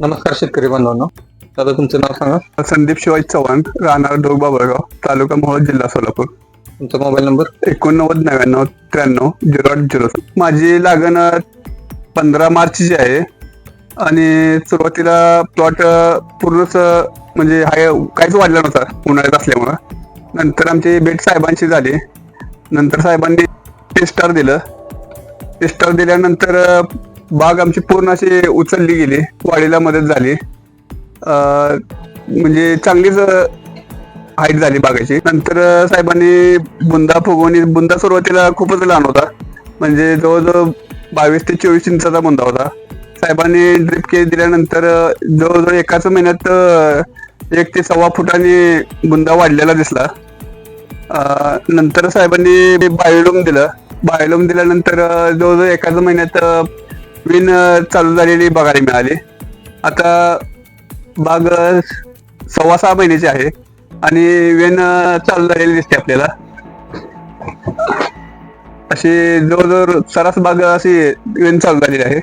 नमस्कार शेतकरी बांधवांनो दादा तुमचं नाव सांगा. संदीप शिवाजी चव्हाण राहणार ढोक बाबळगाव तालुका मोहोळ जिल्हा सोलापूर. तुमचा मोबाईल नंबर एकोणनव्वद नव्याण्णव त्र्याण्णव झिरो आठ झिरो माझी लागण पंधरा मार्चची आहे आणि सुरुवातीला प्लॉट पूर्णच म्हणजे हाय काहीच वाढला नव्हता उन्हाळ्यात असल्यामुळं. नंतर आमची भेट साहेबांची झाली. नंतर साहेबांनी टेस्टर दिलं. टेस्टर दिल्यानंतर बाग आमची पूर्ण अशी उचलली गेली. वाढीला मदत झाली. अं, म्हणजे चांगलीच हाईट झाली बागाची. नंतर साहेबांनी बुंदा फुगवणी बुंदा सुरुवातीला खूपच लहान होता. म्हणजे जवळजवळ बावीस ते चोवीस इंचाचा बुंदा होता. साहेबांनी ड्रिप केस दिल्यानंतर जवळजवळ एकाच महिन्यात एक ते सव्वा फुटाने बुंदा वाढलेला दिसला. अं, नंतर साहेबांनी बायोलोम दिलं. बायोलोम दिल्यानंतर जवळजवळ एकाच महिन्यात नवीन uh, चालू झालेली बघायला मिळाली. आता बाग uh, सव्वा सहा महिन्याची आहे. आणि वेन uh, चालू झालेली दिसते आपल्याला. अशी जवळजवळ सरास बाग अशी वेन चालू झालेली आहे.